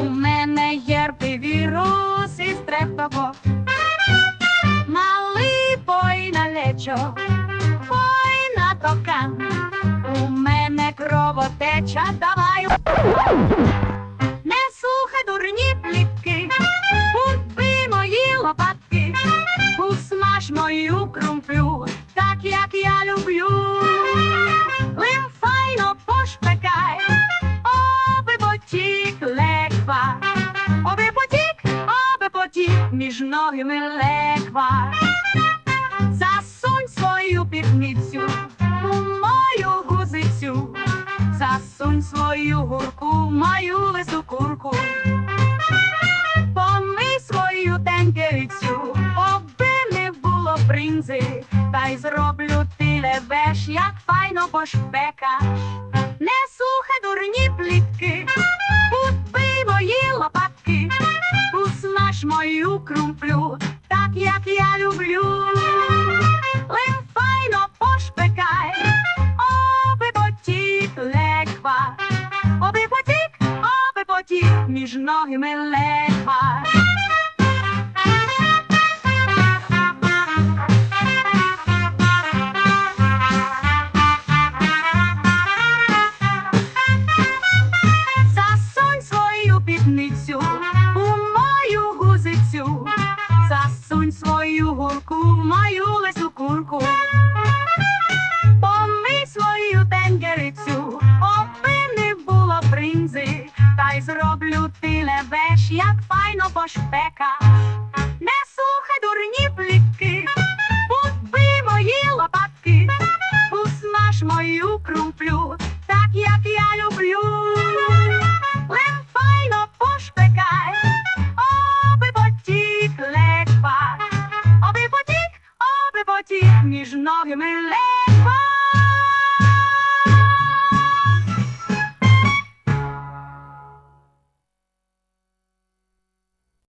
У мене герпи вірус і стрептокок Малий пой на лечо, пой на токан. У мене кровотеча, давай. Не слухай дурні плітки, купи мої лопатки, усмаж мою крумплю, так як я люблю. Лимф засунь свою гурку в мою лису курку. Помий свою тенкерицю, оби не було бринзи, та й зроблю ти левеш, як файно пошпекаш. Не слухай дурні плітки, купи мої лопатки, усмаж мою крумплю, так як я люблю. Між ногами легва. Засунь свою пітницю у мою гузицю, засунь свою гурку в мою зроблю ти левеш, як файно пошпека. Не слухай дурні плітки, Купи мої лопатки, усмаж мою крумплю, так як я люблю. Лим файно пошпекай, оби потік легва, оби потік, оби потік, між ногами легва.